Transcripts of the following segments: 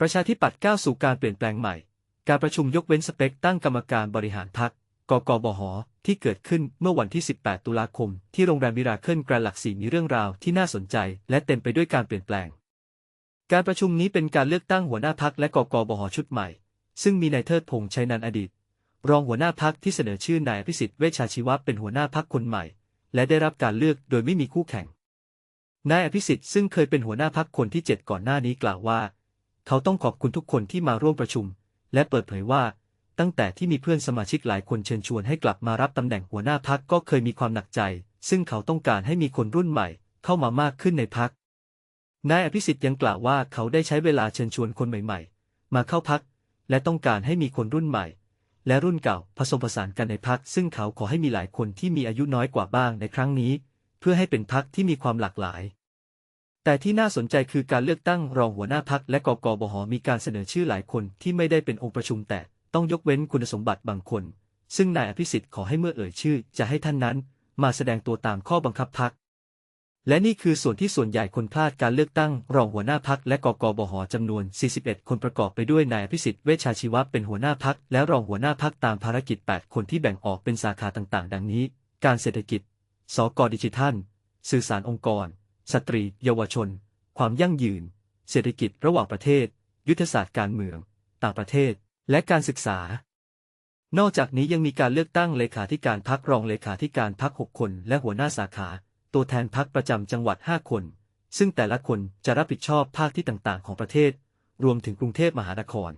ประชาธิปัตย์ก้าวสู่การเปลี่ยนแปลงใหม่ การประชุมยกเว้นสเปคตั้งกรรมการบริหารพรรค กกบห ที่เกิดขึ้นเมื่อวันที่ 18 ตุลาคม ที่โรงแรมมิราเคิลแกรนหลักสี่มีเรื่องราวที่น่าสนใจ และเต็มไปด้วยการเปลี่ยนแปลง การประชุมนี้เป็นการเลือกตั้งหัวหน้าพักและกกบหชุดใหม่ ซึ่งมีนายเทิดพงษ์ชัยนันทอดีต รองหัวหน้าพักที่เสนอชื่อนายอภิสิทธิ์เวชชาชีวะเป็นหัวหน้าพักคนใหม่ และได้รับการเลือกโดยไม่มีคู่แข่ง นายอภิสิทธิ์ซึ่งเคยเป็นหัวหน้าพักคนที่ 7 ก่อนหน้านี้กล่าวว่า เขาต้องขอบคุณทุกคนที่มาร่วมประชุม และเปิดเผยว่า ตั้งแต่ที่มีเพื่อนสมาชิกหลายคนเชิญชวนให้กลับมารับตำแหน่งหัวหน้าพักก็เคยมีความหนักใจ ซึ่งเขาต้องการให้มีคนรุ่นใหม่ เข้ามามากขึ้นในพักนายอภิสิทธิ์ยังกล่าวว่าเขาได้ใช้เวลาเชิญชวนคนใหม่ ๆ มาเข้าพัก และต้องการให้มีคนรุ่นใหม่ และรุ่นเก่าผสมผสานกันในพักซึ่งเขาขอให้มีหลายคนที่มีอายุน้อยกว่าบ้างในครั้งนี้ เพื่อให้เป็นพักที่มีความหลากหลาย แต่ที่น่าสนใจคือการเลือกตั้งรองหัวหน้าพักและกกบหมีการเสนอชื่อหลายคนที่ไม่ได้เป็นองค์ประชุมแต่ต้องยกเว้นคุณสมบัติบางคน ซึ่งนายอภิสิทธิ์ขอให้เมื่อเอ่ยชื่อ จะให้ท่านนั้น มาแสดงตัวตามข้อบังคับพักและนี่คือส่วนที่ส่วนใหญ่คนพลาดการเลือกตั้ง รองหัวหน้าพักและกกบหจำนวน 41 คนประกอบไปด้วยนายอภิสิทธิ์เวชชาชีวะเป็นหัวหน้าพักและรองหัวหน้าพักตามภารกิจ 8 คนที่แบ่งออกเป็นสาขาต่างๆ ดังนี้ การเศรษฐกิจ สกดิจิทัล สื่อสารองค์กร สตรี เยาวชน ความยั่งยืน เศรษฐกิจระหว่างประเทศ ยุทธศาสตร์การเมือง ต่างประเทศ และการศึกษา นอกจากนี้ยังมีการเลือกตั้งเลขาธิการพักรองเลขาธิการพัก6คน และหัวหน้าสาขา ตัวแทนพักประจำจังหวัด5คน ซึ่งแต่ละคนจะรับผิดชอบภาคที่ต่างๆ ของประเทศ รวมถึงกรุงเทพมหานคร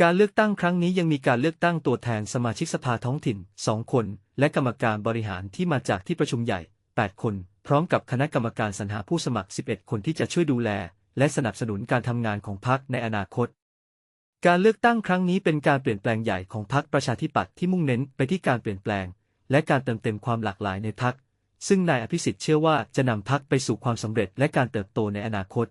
การเลือกตั้งครั้งนี้ยังมีการเลือกตั้งตัวแทนสมาชิกสภาท้องถิ่น 2 คน และกรรมการบริหารที่มาจากที่ประชุมใหญ่ 8 คน ร้อมกับคณะกรรมการสรรหาผู้สมัคร 11 คนที่จะช่วยดูแล และสนับสนุนการทำงานของพรรคในอนาคต การเลือกตั้งครั้งนี้เป็นการเปลี่ยนแปลงใหญ่ของพรรคประชาธิปัตย์ที่มุ่งเน้นไปที่การเปลี่ยนแปลง และการเติมเต็มความหลากหลายในพรรคซึ่งนายอภิสิทธิ์เชื่อว่าจะนำพรรคไปสู่ความสำเร็จและการเติบโตในอนาคต